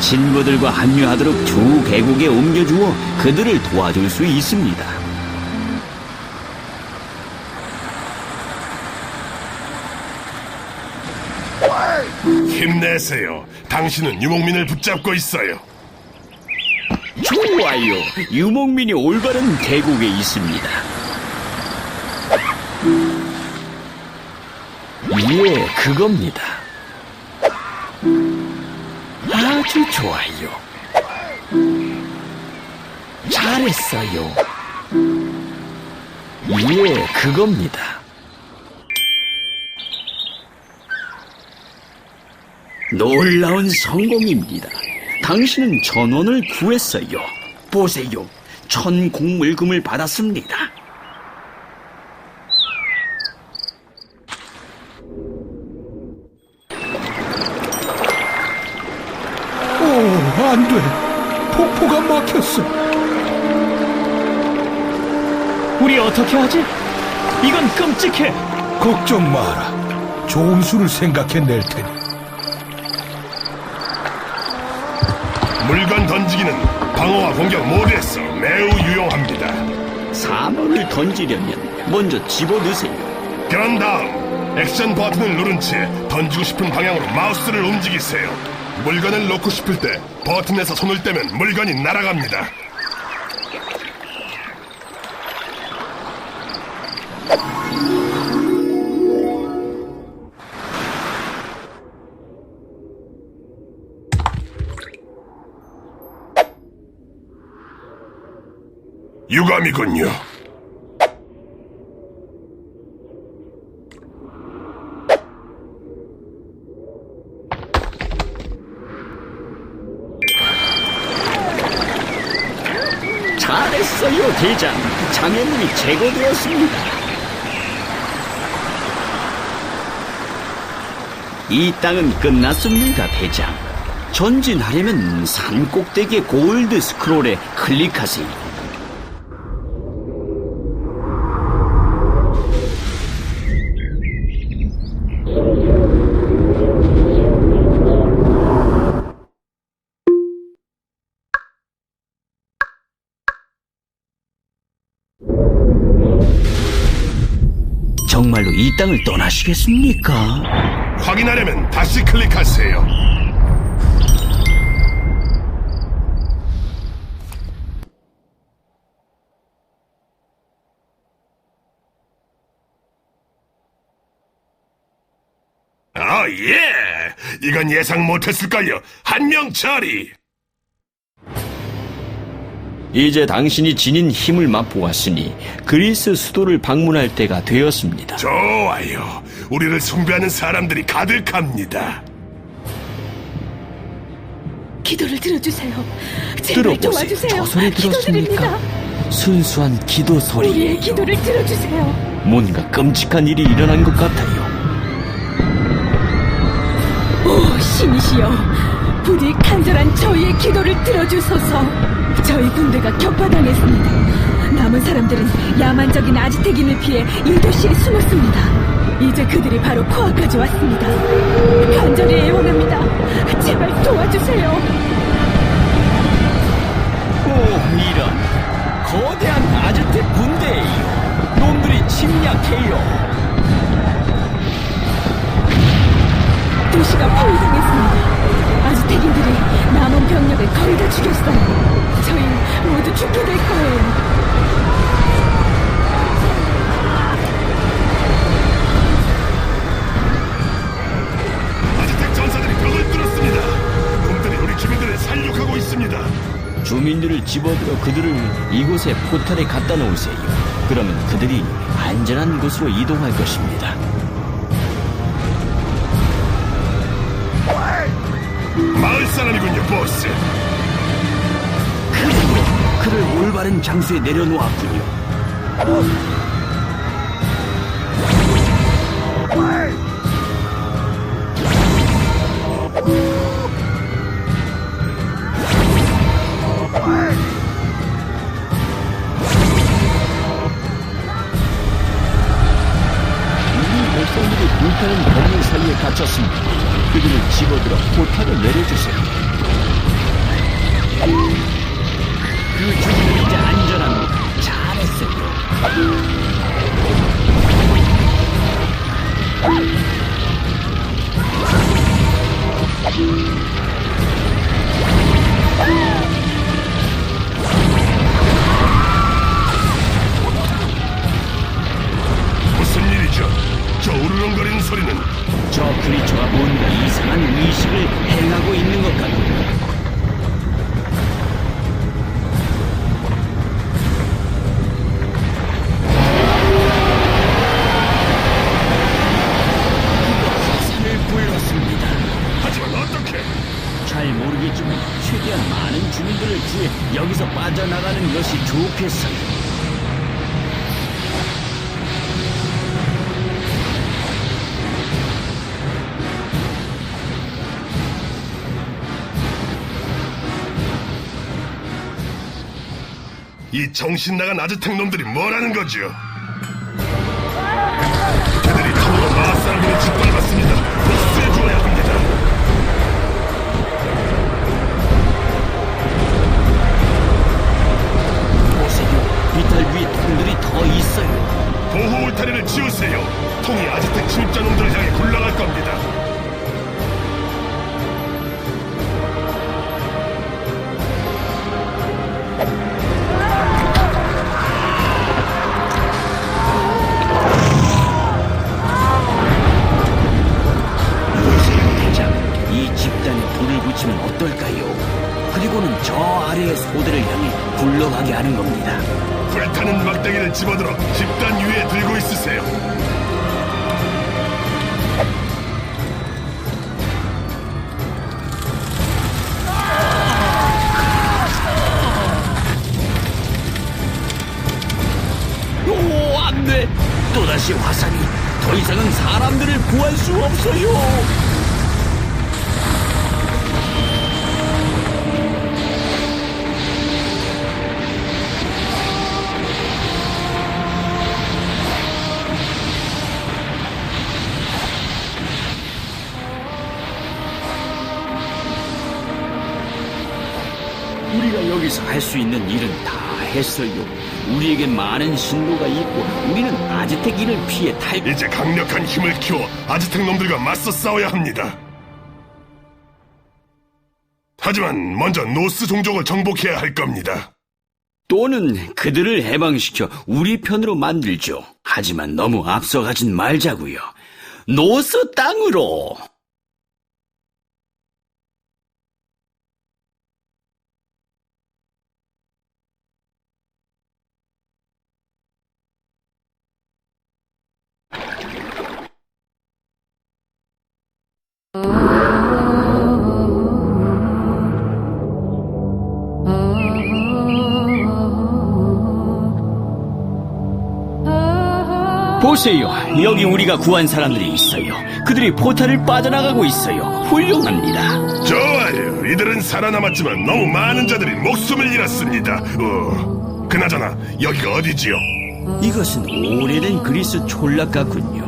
친구들과 합류하도록 주 계곡에 옮겨주어 그들을 도와줄 수 있습니다. 힘내세요. 당신은 유목민을 붙잡고 있어요. 좋아요. 유목민이 올바른 계곡에 있습니다. 예, 그겁니다. 아주 좋아요. 잘했어요. 예, 그겁니다. 놀라운 성공입니다. 당신은 전원을 구했어요. 보세요. 천 곡물금을 받았습니다. 어떻게 하지? 이건 끔찍해. 걱정 마라. 좋은 수를 생각해 낼 테니. 물건 던지기는 방어와 공격 모두에서 매우 유용합니다. 사물을 던지려면 먼저 집어넣으세요. 그런 다음 액션 버튼을 누른 채 던지고 싶은 방향으로 마우스를 움직이세요. 물건을 놓고 싶을 때 버튼에서 손을 떼면 물건이 날아갑니다. 유감이군요. 잘했어요, 대장. 장애물이 제거되었습니다. 이 땅은 끝났습니다, 대장. 전진하려면 산 꼭대기의 골드 스크롤에 클릭하세요. 땅을 떠나시겠습니까? 확인하려면 다시 클릭하세요. 아, 예! 이건 예상 못했을걸요. 한 명 처리! 이제 당신이 지닌 힘을 맛보았으니 그리스 수도를 방문할 때가 되었습니다. 좋아요. 우리를 숭배하는 사람들이 가득합니다. 기도를 들어주세요. 제발 들어보세요. 도와주세요. 저 소리 들었습니까? 기도드립니다. 순수한 기도 우리의 소리예요. 기도를 들어주세요. 뭔가 끔찍한 일이 일어난 것 같아요. 오 신이시여, 부디 간절한 저희의 기도를 들어주소서. 저희 군대가 격파당했습니다. 남은 사람들은 야만적인 아지텍인을 피해 이 도시에 숨었습니다. 이제 그들이 바로 코앞까지 왔습니다. 간절히 애원합니다. 제발 도와주세요. 오, 이런. 거대한 아즈텍 군대예요. 놈들이 침략해요. 도시가 포위당했습니다. 아즈텍인들이 남은 병력을 거의 다 죽였어요. 저희 모두 죽게 될 거예요. 아즈텍 전사들이 벽을 뚫었습니다. 놈들이 우리 주민들을 살육하고 있습니다. 주민들을 집어들어 그들을 이곳에 포탈에 갖다 놓으세요. 그러면 그들이 안전한 곳으로 이동할 것입니다. 마을 사람이군요, 보스. 그리고 그를 올바른 장소에 내려놓았군요. 포탄은 건물 사이에 갇혔습니다. 그들을 집어들어 포탄을 내려주세요. 이 정신 나간 아즈텍 놈들이 뭐라는 거죠? 그들이 탐으로 마사람을 짓밟았습니다. 복수해 주어야 합니다. 보세요. 비탈 위에 통들이 더 있어요. 보호 울타리를 지우세요. 통이 아즈 여기서 할 수 있는 일은 다 했어요. 우리에게 많은 신호가 있고 우리는 아지텍 이를 피해 탈 이제 강력한 힘을 키워 아즈텍 놈들과 맞서 싸워야 합니다. 하지만 먼저 노스 종족을 정복해야 할 겁니다. 또는 그들을 해방시켜 우리 편으로 만들죠. 하지만 너무 앞서가진 말자고요. 노스 땅으로. 보세요. 여기 우리가 구한 사람들이 있어요. 그들이 포탈을 빠져나가고 있어요. 훌륭합니다. 좋아요. 이들은 살아남았지만 너무 많은 자들이 목숨을 잃었습니다. 어, 그나저나 여기가 어디지요? 이것은 오래된 그리스 촌락 같군요.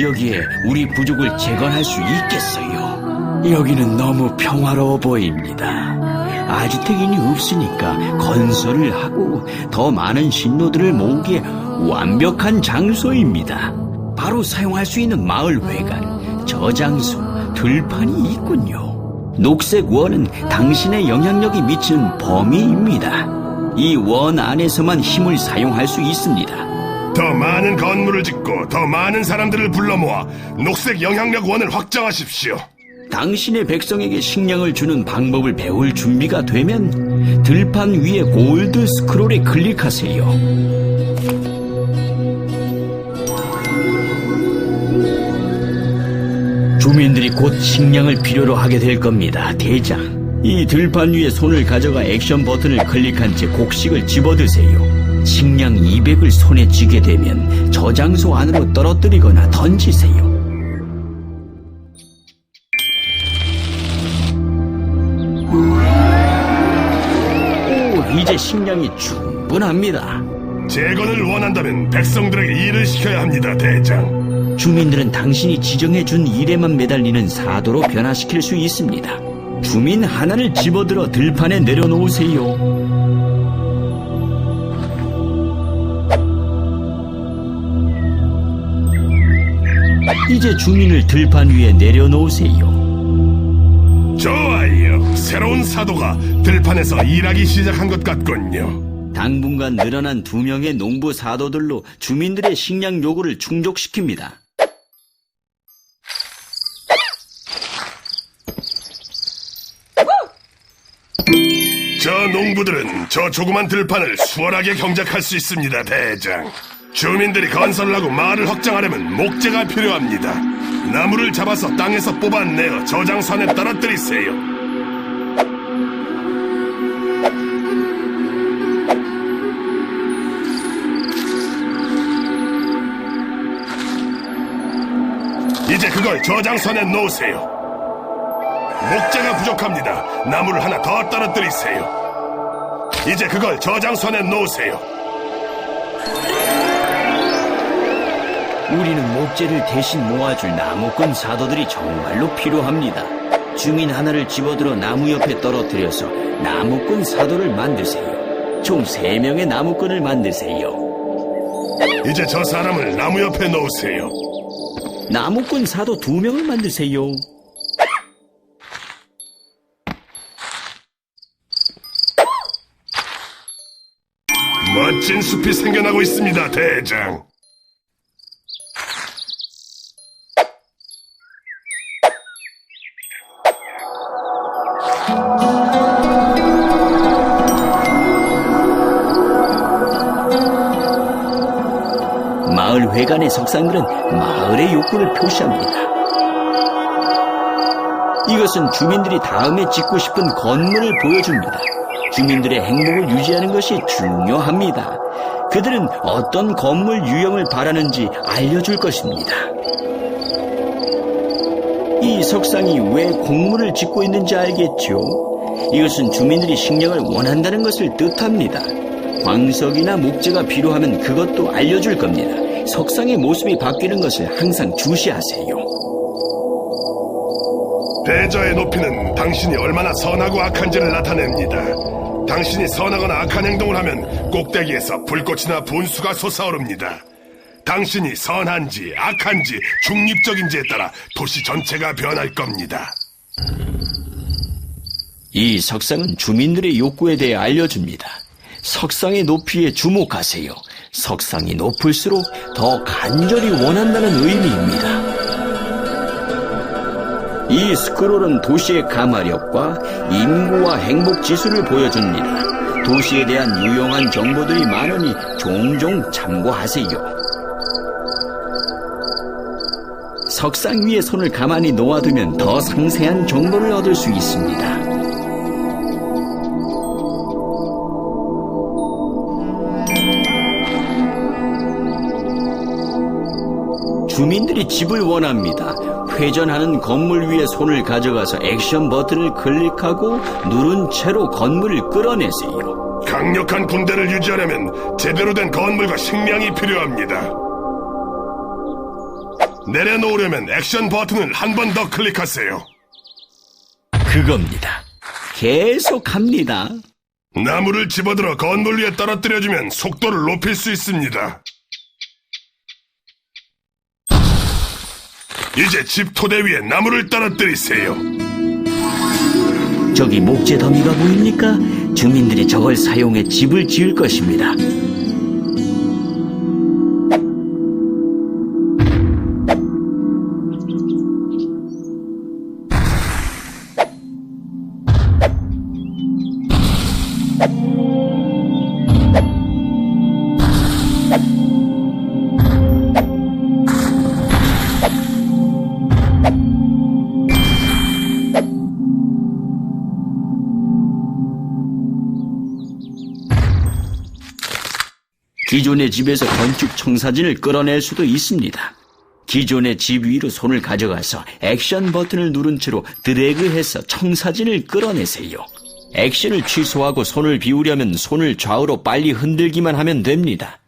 여기에 우리 부족을 재건할 수 있겠어요. 여기는 너무 평화로워 보입니다. 아지텍인이 없으니까 건설을 하고 더 많은 신노들을 모으기에 완벽한 장소입니다. 바로 사용할 수 있는 마을 회관, 저장소, 들판이 있군요. 녹색 원은 당신의 영향력이 미치는 범위입니다. 이 원 안에서만 힘을 사용할 수 있습니다. 더 많은 건물을 짓고 더 많은 사람들을 불러 모아 녹색 영향력 원을 확장하십시오. 당신의 백성에게 식량을 주는 방법을 배울 준비가 되면 들판 위에 골드 스크롤에 클릭하세요. 주민들이 곧 식량을 필요로 하게 될 겁니다, 대장. 이 들판 위에 손을 가져가 액션 버튼을 클릭한 채 곡식을 집어드세요. 식량 200을 손에 쥐게 되면 저장소 안으로 떨어뜨리거나 던지세요. 이제 식량이 충분합니다. 재건을 원한다면 백성들에게 일을 시켜야 합니다, 대장. 주민들은 당신이 지정해 준 일에만 매달리는 사도로 변화시킬 수 있습니다. 주민 하나를 집어들어 들판에 내려놓으세요. 이제 주민을 들판 위에 내려놓으세요. 좋아요. 새로운 사도가 들판에서 일하기 시작한 것 같군요. 당분간 늘어난 두 명의 농부 사도들로 주민들의 식량 요구를 충족시킵니다. 저 농부들은 저 조그만 들판을 수월하게 경작할 수 있습니다, 대장. 주민들이 건설을 하고 마을을 확장하려면 목재가 필요합니다. 나무를 잡아서 땅에서 뽑아내어 저장선에 떨어뜨리세요. 이제 그걸 저장선에 놓으세요. 목재가 부족합니다. 나무를 하나 더 떨어뜨리세요. 이제 그걸 저장선에 놓으세요. 우리는 목재를 대신 모아줄 나무꾼 사도들이 정말로 필요합니다. 주민 하나를 집어들어 나무 옆에 떨어뜨려서 나무꾼 사도를 만드세요. 총 세명의 나무꾼을 만드세요. 이제 저 사람을 나무 옆에 놓으세요. 나무꾼 사도 두명을 만드세요. 멋진 숲이 생겨나고 있습니다, 대장. 마을 회관의 석상들은 마을의 욕구를 표시합니다. 이것은 주민들이 다음에 짓고 싶은 건물을 보여줍니다. 주민들의 행복을 유지하는 것이 중요합니다. 그들은 어떤 건물 유형을 바라는지 알려줄 것입니다. 이 석상이 왜 공물을 짓고 있는지 알겠죠? 이것은 주민들이 식량을 원한다는 것을 뜻합니다. 광석이나 목재가 필요하면 그것도 알려줄 겁니다. 석상의 모습이 바뀌는 것을 항상 주시하세요. 대저의 높이는 당신이 얼마나 선하고 악한지를 나타냅니다. 당신이 선하거나 악한 행동을 하면 꼭대기에서 불꽃이나 분수가 솟아오릅니다. 당신이 선한지 악한지 중립적인지에 따라 도시 전체가 변할 겁니다. 이 석상은 주민들의 욕구에 대해 알려줍니다. 석상의 높이에 주목하세요. 석상이 높을수록 더 간절히 원한다는 의미입니다. 이 스크롤은 도시의 가마력과 인구와 행복 지수를 보여줍니다. 도시에 대한 유용한 정보들이 많으니 종종 참고하세요. 석상 위에 손을 가만히 놓아두면 더 상세한 정보를 얻을 수 있습니다. 주민들이 집을 원합니다. 회전하는 건물 위에 손을 가져가서 액션 버튼을 클릭하고 누른 채로 건물을 끌어내세요. 강력한 군대를 유지하려면 제대로 된 건물과 식량이 필요합니다. 내려놓으려면 액션 버튼을 한 번 더 클릭하세요. 그겁니다. 계속 합니다. 나무를 집어들어 건물 위에 떨어뜨려주면 속도를 높일 수 있습니다. 이제 집 토대 위에 나무를 떨어뜨리세요. 저기 목재 더미가 보입니까? 주민들이 저걸 사용해 집을 지을 것입니다. 기존의 집에서 건축 청사진을 끌어낼 수도 있습니다. 기존의 집 위로 손을 가져가서 액션 버튼을 누른 채로 드래그해서 청사진을 끌어내세요. 액션을 취소하고 손을 비우려면 손을 좌우로 빨리 흔들기만 하면 됩니다.